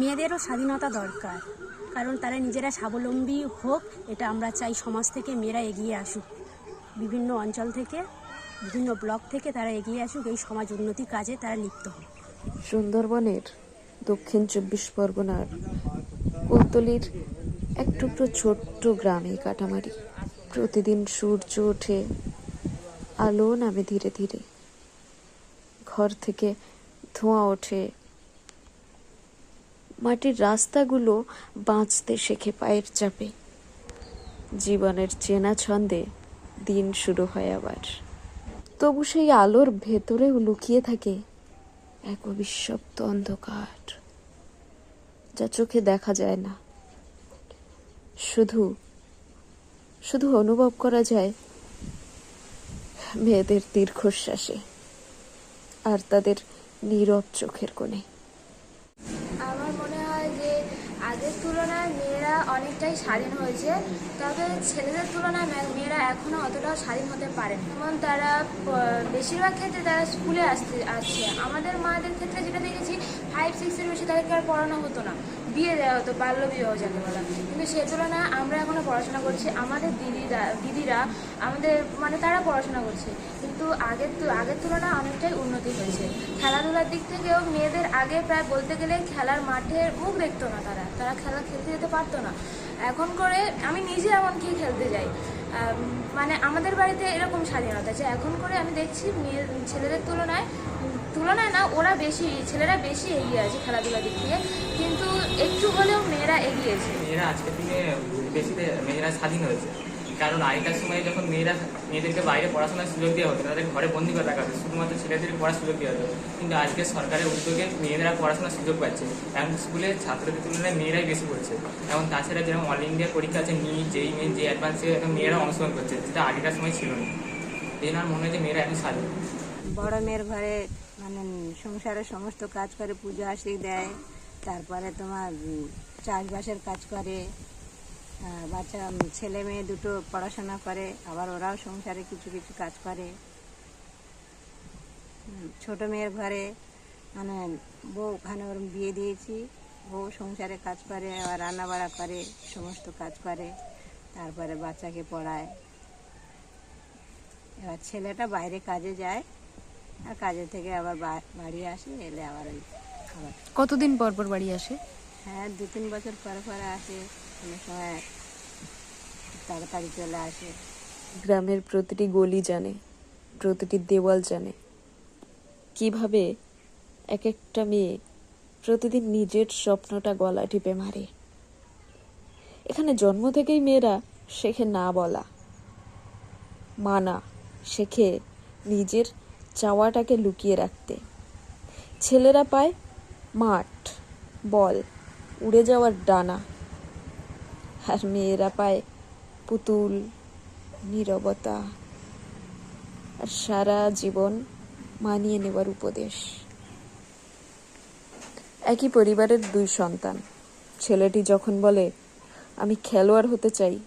মেয়েদেরও স্বাধীনতা দরকার। কারণ তারা নিজেরা স্বাবলম্বী হোক, এটা আমরা চাই সমাজ থেকে মেয়েরা এগিয়ে আসুক। বিভিন্ন অঞ্চল থেকে, বিভিন্ন ব্লক থেকে তারা এগিয়ে আসুক, এই সমাজ উন্নতি কাজে তারা লিপ্ত হোক। সুন্দরবনের দক্ষিণ চব্বিশ পরগনার কুলতলির এক টুকরো ছোট্ট গ্রামে কাটামারি। প্রতিদিন সূর্য ওঠে আলো নামে ধীরে ধীরে। ঘর থেকে ধোঁয়া ওঠে মাটির রাস্তাগুলো বাঁচতে শেখে পায়ের চাপে। জীবনের চেনা ছন্দে দিন শুরু হয় আবার। তবু সেই আলোর ভেতরেও লুকিয়ে থাকে এক অবিশ্বপ্ত অন্ধকার, যা চোখে দেখা যায় না। শুধু শুধু অনুভব করা যায় মেয়েদের দীর্ঘশ্বাসে আর তাদের নীরব চোখের কোণে আমার মনে হয় যে আগের তুলনায় মেয়েরা অনেকটাই স্বাধীন হয়েছে। তবে ছেলেদের তুলনায় মেয়েরা এখনও অতটাও স্বাধীন হতে পারেন। যেমন তারা বেশিরভাগ ক্ষেত্রে তারা স্কুলে আসতে, আসছে। আমাদের মায়েদের ক্ষেত্রে যেটা দেখেছি ফাইভ সিক্সের বেশি তাদেরকে আর পড়ানো হতো না। বিয়ে দেওয়া হতো, বাল্য বিবাহ যাকে বলা। কিন্তু সে তুলনায় আমরা এখনও পড়াশোনা করছি আমাদের দিদিরা দিদিরা আমাদের মানে তারা পড়াশোনা করছে। কিন্তু আগের আগের তুলনায় অনেকটাই উন্নতি হয়েছে। খেলাধুলার দিক থেকেও মেয়েদের আগে প্রায় বলতে গেলে খেলার মাঠের মুখ দেখতো না তারা। তারা খেলা খেলতে যেতে পারতো না। এখন করে আমি নিজে এমনকি খেলতে যাই। মানে আমাদের বাড়িতে এরকম স্বাধীনতা যে এখন করে আমি দেখছি মেয়ে, ছেলেদের তুলনায় তুলনায় না, ওরা বেশি, ছেলেরা বেশি এগিয়ে আছে খেলাধুলার দিক থেকে। কিন্তু একটু হলেও মেয়েরা এগিয়েছে। মেয়েরা আজকের দিনে বেশি মেয়েরা স্বাধীন হয়েছে। কারণ আগেকার সময় যখন মেয়েরা, মেয়েদেরকে বাইরে পড়াশোনার সুযোগ দেওয়া হতো, তাদের ঘরে বন্দি করে রাখা হতো, শুধুমাত্র ছেলেদের পড়ার সুযোগ দেওয়া হতো। কিন্তু আজকে সরকারের উদ্যোগে মেয়েরা পড়াশোনার সুযোগ পাচ্ছে। এবং স্কুলে ছাত্রদের তুলনায় মেয়েরাই বেশি পড়ছে। এবং তাছাড়া যেরকম অল ইন্ডিয়া পরীক্ষা আছে নি যেই মেন যে অ্যাডভান্সে এখন মেয়েরা অংশগ্রহণ করছে। যেটা আগেকার সময় ছিল না। এই জন্য মনে হয় যে মেয়েরা এখন স্বাধীন। বড় মেয়ের ঘরে মানে সংসারের সমস্ত কাজ করে, পুজো আসি দেয়। তারপরে তোমার চাষবাসের কাজ করে। বাচ্চা ছেলে মেয়ে দুটো পড়াশোনা করে আবার ওরাও সংসারে কিছু কিছু কাজ করে। ছোট মেয়ের ঘরে মানে বউ ওখানে ওর বিয়ে দিয়েছি বউ সংসারে কাজ করে আবার রান্না বাড়া করে সমস্ত কাজ করে তারপরে বাচ্চাকে পড়ায়। এবার ছেলেটা বাইরে কাজে যায় আর কাজে থেকে আবার বাড়ি আসে এলে আবার ওই খাবার। কতদিন পর পর বাড়ি আসে? হ্যাঁ দু তিন বছর পরে পরে আসে। তাড়াতাড়ি চলে আসে। গ্রামের প্রতিটি গলি জানে, প্রতিটি দেওয়াল জানে। কীভাবে এক একটা মেয়ে প্রতিদিন নিজের স্বপ্নটা গলা টিপে মারে। এখানে জন্ম থেকেই মেয়েরা শেখে না বলা। মানা শেখে নিজের চাওয়াটাকে লুকিয়ে রাখতে। ছেলেরা পায় মাঠ, বল, উড়ে যাওয়ার ডানা। আর মেয়েরা পায় পুতুল, নীরবতা, আর সারা জীবন মানিয়ে নেবার উপদেশ। একই পরিবারের দুই সন্তান। ছেলেটি যখন বলে, আমি খেলোয়াড় হতে চাই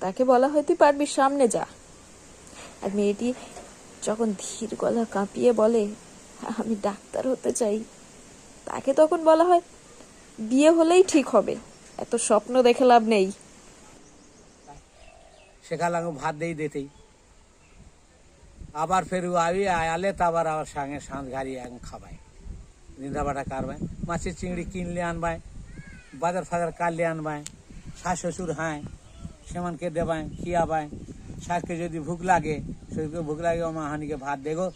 তাকে বলা হয় তুই পারবি সামনে যা। আর মেয়েটি যখন ধীর গলা কাঁপিয়ে বলে, আমি ডাক্তার হতে চাই তাকে তখন বলা হয়, বিয়ে হলেই ঠিক হবে, এত স্বপ্ন দেখে লাভ নেই। সেখানে ভাত দেই দিতেই। আবার ফের আবি, আয়ালে তো আবার সঙ্গে সাঁত গাড়ি এখন খাবাই। নিন্দা বাটা কারবাই। মাছের চিংড়ি কিনলে আনবাই, বাজার ফাজার কাটলে আনবাই শাশ শ্বশুর হায়, সেমানকে দেবাই, খিয়াবাই। শাককে যদি ভুক লাগে, শরীরকে ভুক লাগে, ও মা হানিকে ভাত দেগো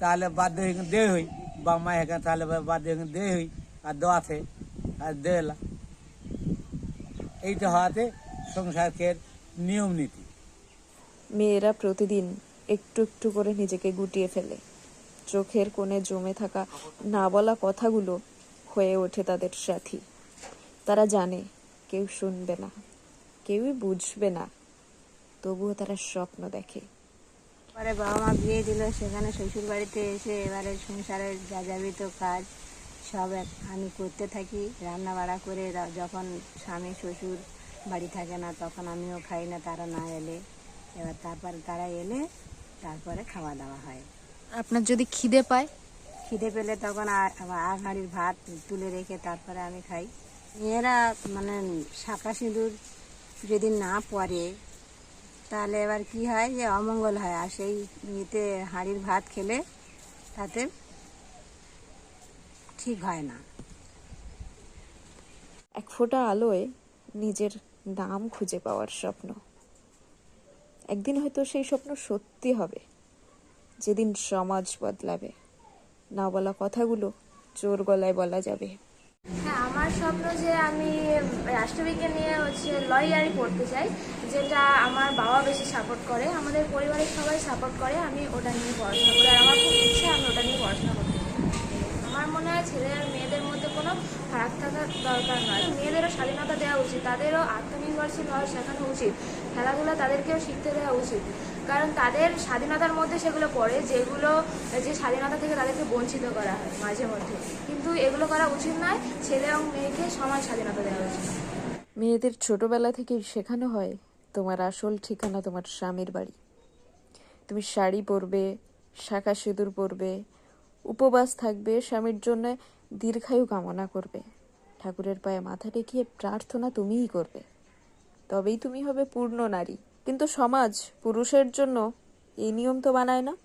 তাহলে বাধ্য হয়ে দে হই। বা মা এখানে তাহলে বাধ্য হয়ে দে হই। আর দোয়াতে আর দেলা এইটা হওয়াতে সংসারকের নিয়ম নীতি। মেয়েরা প্রতিদিন একটু একটু করে নিজেকে গুটিয়ে ফেলে। চোখের কোণে জমে থাকা না বলা কথাগুলো হয়ে ওঠে তাদের সাথী। তারা জানে কেউ শুনবে না কেউই বুঝবে না তবুও তারা স্বপ্ন দেখে। পরে বাবা মা বিয়ে দিল সেখানে শ্বশুর বাড়িতে এসে এবারে সংসারের যা যাবিত কাজ সব এক আমি করতে থাকি রান্না বাড়া করে রা- যখন স্বামী শ্বশুর বাড়ি থাকে না তখন আমিও খাই না তারা না এলে। এবার তারপরে তারা এলে তারপরে খাওয়া দাওয়া হয়। আপনার যদি খিদে পায়? খিদে পেলে তখন আ- আগ হাঁড়ির ভাত তুলে রেখে তারপরে আমি খাই। মেয়েরা মানে শাঁখা সিঁদুর যদি না পরে তাহলে এবার কি হয় যে অমঙ্গল হয়। আর সেই ইতে হাঁড়ির ভাত খেলে তাতে ঠিক হয় না। এক ফোঁটা আলোয় নিজের নাম খুঁজে পাওয়ার স্বপ্ন। একদিন হয়তো সেই স্বপ্ন সত্যি হবে। যেদিন সমাজ বদলাবে। না বলা কথাগুলো জোর গলায় বলা যাবে। হ্যাঁ আমার স্বপ্ন যে আমি রাষ্ট্রবিজ্ঞান নিয়ে হচ্ছে লয়ারি পড়তে চাই, যেটা আমার বাবা বেশি সাপোর্ট করে, আমাদের পরিবারের সবাই সাপোর্ট করে, আমি ওটা নিয়ে পড়াশোনা করি। আর আমার খুব ইচ্ছা আমি ওটা নিয়ে পড়াশোনা করতে আমার মনে হয় ছেলে মেয়েদের মধ্যে কোনো ফারাক থাকার দরকার নয়। মেয়েদেরও স্বাধীনতা দেওয়া উচিত, তাদেরও আত্মনির্ভরশীল হওয়া শেখানো উচিত, খেলাধুলা তাদেরকেও শিখতে দেওয়া উচিত। কারণ তাদের স্বাধীনতার মধ্যে সেগুলো পড়ে, যেগুলো, যে স্বাধীনতা থেকে তাদেরকে বঞ্চিত করা হয় মাঝে মধ্যে। কিন্তু এগুলো করা উচিত নয়, ছেলে এবং মেয়েকে সমান স্বাধীনতা দেওয়া উচিত। মেয়েদের ছোটবেলা থেকেই শেখানো হয়, তোমার আসল ঠিকানা তোমার স্বামীর বাড়ি। তুমি শাড়ি পরবে, শাখা সিঁদুর পরবে, উপবাস থাকবে, স্বামীর জন্য দীর্ঘায়ু কামনা করবে। ঠাকুরের পায়ে মাথা টেকিয়ে প্রার্থনা তুমিই করবে। তবেই তুমি হবে পূর্ণ নারী। কিন্তু সমাজ পুরুষের জন্য এই নিয়ম তো বানায় না।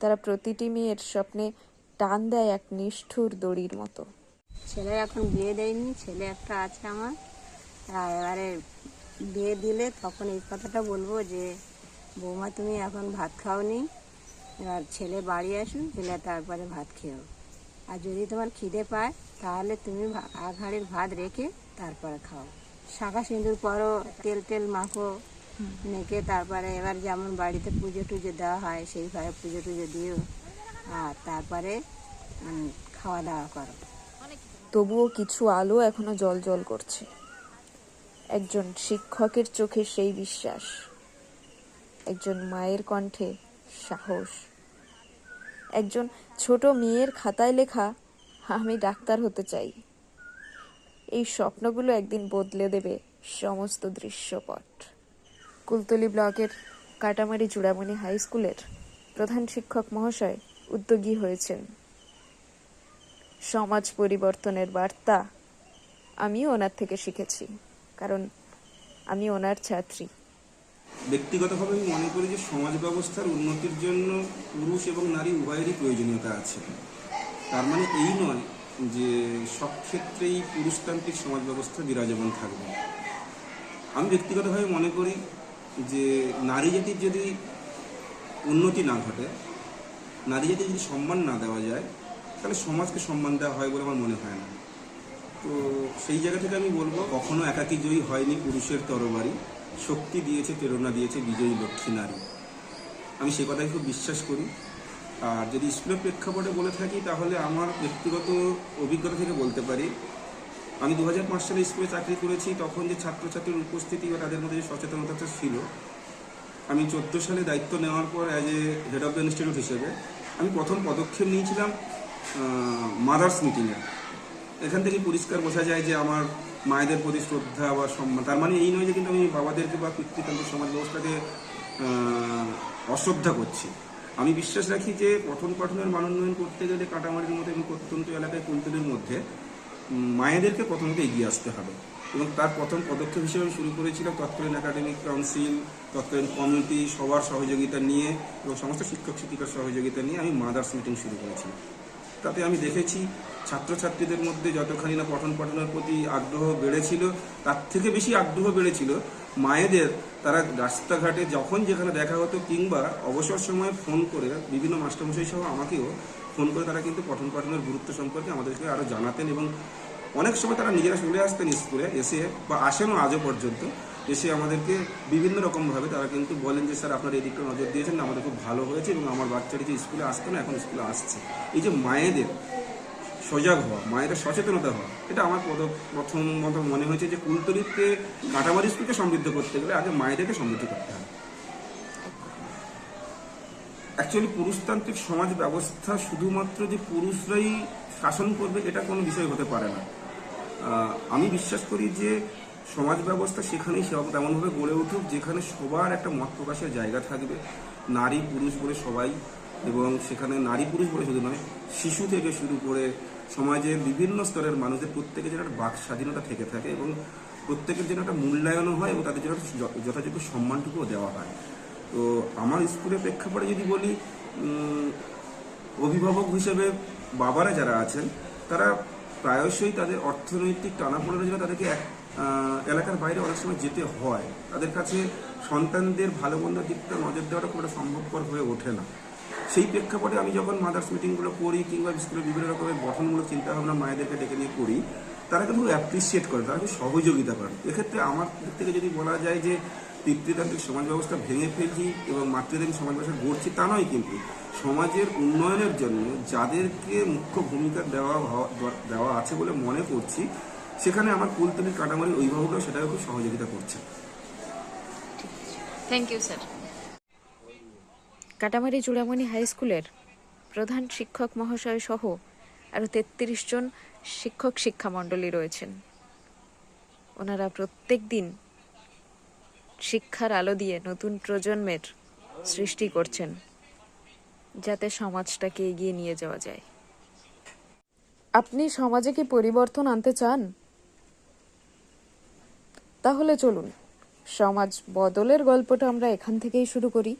তারা প্রতিটি মেয়ের স্বপ্নে টান দেয় এক নিষ্ঠুর দড়ির মতো। ছেলে এখন বিয়ে দেয়নি, ছেলে একটা আছে আমার। তা এবারে বিয়ে দিলে তখন এই কথাটা বলব যে, বৌমা তুমি এখন ভাত খাওনি, এবার ছেলে বাড়ি আসুন দিলে তারপরে ভাত খেও আর যদি তোমার খিদে পায়, তাহলে তুমি আগ ভাত রেখে তারপরে খাও। শাঁখা সিঁদুর পরো, তেল টেল মাখো, মেখে তারপরে এবার যেমন বাড়িতে পুজো টুজো দেওয়া হয়, সেইভাবে পুজো টুজো দিও। আর তারপরে খাওয়া দাওয়া করো। তবুও কিছু আলো এখনও জল জল করছে। একজন শিক্ষকের চোখে সেই বিশ্বাস, একজন মায়ের কণ্ঠে সাহস। একজন ছোট মেয়ের খাতায় লেখা, আমি ডাক্তার হতে চাই। এই স্বপ্নগুলো একদিন বদলে দেবে সমস্ত দৃশ্যপট। কুলতলি ব্লকের কাটামারি চূড়ামণি হাই স্কুলের প্রধান শিক্ষক মহাশয় উদ্যোগী হয়েছেন। সমাজ পরিবর্তনের বার্তা আমিও ওনার থেকে শিখেছি, কারণ আমি ওনার ছাত্রী। ব্যক্তিগতভাবে আমি মনে করি যে সমাজ ব্যবস্থার উন্নতির জন্য পুরুষ এবং নারী উভয়েরই প্রয়োজনীয়তা আছে। তার মানে এই নয় যে সব ক্ষেত্রেই পুরুষতান্ত্রিক সমাজ ব্যবস্থা বিরাজমান থাকবে। আমি ব্যক্তিগতভাবে মনে করি যে নারী জাতির যদি উন্নতি না ঘটে, নারী জাতির যদি সম্মান না দেওয়া যায়, তাহলে সমাজকে সম্মান দেওয়া হয় বলে আমার মনে হয় না। তো সেই জায়গা থেকে আমি বলব, কখনো একাকী জয়ী হয়নি পুরুষের তরবারি। শক্তি দিয়েছে, প্রেরণা দিয়েছে বিজয়ী লক্ষ্মী নারী। আমি সে কথাই খুব বিশ্বাস করি। আর যদি স্কুলের প্রেক্ষাপটে বলে থাকি, তাহলে আমার ব্যক্তিগত অভিজ্ঞতা থেকে বলতে পারি। আমি দু হাজার পাঁচ সালে স্কুলে চাকরি করেছি, তখন যে ছাত্রছাত্রীর উপস্থিতি বা তাদের মধ্যে যে সচেতনতাটা ছিল, আমি চোদ্দ সালে দায়িত্ব নেওয়ার পর as a head of the institute হিসেবে আমি প্রথম পদক্ষেপ নিয়েছিলাম মাদার্স মিটিংয়ে এখান থেকে পরিষ্কার বোঝা যায় যে আমার মায়েদের প্রতি শ্রদ্ধা বা সম্মান। তার মানে এই নয় যে কিন্তু আমি বাবাদেরকে বা পিতৃতান্ত্রিক সমাজ ব্যবস্থাকে অশ্রদ্ধা করছি। আমি বিশ্বাস রাখি যে পঠন পাঠনের মান উন্নয়ন করতে গেলে কাটামারির মতো এবং প্রত্যন্ত এলাকায় কুলতলির মধ্যে মায়েদেরকে প্রথমত এগিয়ে আসতে হবে। এবং তার প্রথম পদক্ষেপ হিসেবে আমি শুরু করেছিলাম তৎকালীন একাডেমিক কাউন্সিল তৎকালীন কমিউনিটি সবার সহযোগিতা নিয়ে এবং সমস্ত শিক্ষক শিক্ষিকার সহযোগিতা নিয়ে আমি মাদার্স মিটিং শুরু করেছিলাম। তাতে আমি দেখেছি ছাত্রছাত্রীদের মধ্যে যতখানি না পঠন পাঠনের প্রতি আগ্রহ বেড়েছিল, তার থেকে বেশি আগ্রহ বেড়েছিল মায়েদের। তারা রাস্তাঘাটে যখন যেখানে দেখা হতো কিংবা অবসর সময়ে ফোন করে, বিভিন্ন মাস্টারমশাই সহ আমাকেও ফোন করে তারা কিন্তু পঠন পাঠনের গুরুত্ব সম্পর্কে আমাদেরকে আরও জানাতেন এবং অনেক সময় তারা নিজেরা চলে আসতেন স্কুলে, এসে বা আসেনও আজও পর্যন্ত। এসে আমাদেরকে বিভিন্ন রকমভাবে তারা কিন্তু বলেন যে, স্যার, আপনারা এদিকটা নজর দিয়েছেন, আমাদের খুব ভালো হয়েছে এবং আমার বাচ্চাটি যে স্কুলে আসতো না, এখন স্কুলে আসছে। এই যে মায়েদের সজাগ হওয়া, মায়েদের সচেতনতা হওয়া, এটা আমার প্রথম মতো মনে হয়েছে যে, কুলতলিতে কাটামারি স্কুলকে সমৃদ্ধ করতে গেলে আগে মায়েদেরকে সমৃদ্ধ করতে হবে। অ্যাকচুয়ালি পুরুষতান্ত্রিক সমাজ ব্যবস্থা শুধুমাত্র যে পুরুষরাই শাসন করবে, এটা কোনো বিষয় হতে পারে না। আমি বিশ্বাস করি যে সমাজ ব্যবস্থা সেখানেই সে- তেমনভাবে গড়ে উঠুক যেখানে সবার একটা মত প্রকাশের জায়গা থাকবে। নারী, পুরুষ বলে সবাই এবং সেখানে নারী, পুরুষ বলে শুধু নয়, শিশু থেকে শুরু করে সমাজের বিভিন্ন স্তরের মানুষদের প্রত্যেকের যেন একটা বাক স্বাধীনতা থেকে থাকে এবং প্রত্যেকের যেন একটা মূল্যায়নও হয় এবং তাদের যেন একটা য- যথাযোগ্য সম্মানটুকুও দেওয়া হয়। তো আমার স্কুলের প্রেক্ষাপটে যদি বলি অভিভাবক হিসেবে বাবারা যারা আছেন, তারা প্রায়শই তাদের অর্থনৈতিক টানাপোড়েনের জন্য তাদেরকে এক এলাকার বাইরে অনেক সময় যেতে হয়। তাদের কাছে সন্তানদের ভালো মন্দ দিকটা নজর দেওয়াটা খুব একটা সম্ভবপর হয়ে ওঠে না। সেই প্রেক্ষাপটে আমি যখন মাদার্স মিটিংগুলো করি কিংবা স্কুলের বিভিন্ন রকমের গঠনমূলক চিন্তাভাবনা মায়েদেরকে ডেকে নিয়ে করি, তারা কিন্তু অ্যাপ্রিসিয়েট করে, তারা খুব সহযোগিতা করেন এক্ষেত্রে আমার দিক থেকে যদি বলা যায় যে পিতৃতান্ত্রিক সমাজ ব্যবস্থা ভেঙে ফেলছি এবং মাতৃতান্ত্রিক সমাজ ব্যবস্থা গড়ছি তা নয় কিন্তু সমাজের উন্নয়নের জন্য যাদেরকে মুখ্য ভূমিকা দেওয়া দেওয়া আছে বলে মনে করছি সেখানে আমার কুলতলির কাটামারির অভিভাবকরা সেটাকে খুব সহযোগিতা করছে। Thank you sir Katamari Churamoni high স্কুলের প্রধান শিক্ষক মহাশয় সহ আরও তেত্রিশ জন শিক্ষক শিক্ষামণ্ডলী রয়েছেন। ওনারা প্রত্যেক দিন শিক্ষার আলো দিয়ে নতুন প্রজন্মের সৃষ্টি করছেন যাতে সমাজটাকে এগিয়ে নিয়ে যাওয়া যায়। আপনি সমাজে কি পরিবর্তন আনতে চান? তাহলে চলুন। সমাজ বদলের গল্পটা আমরা এখান থেকেই শুরু করি।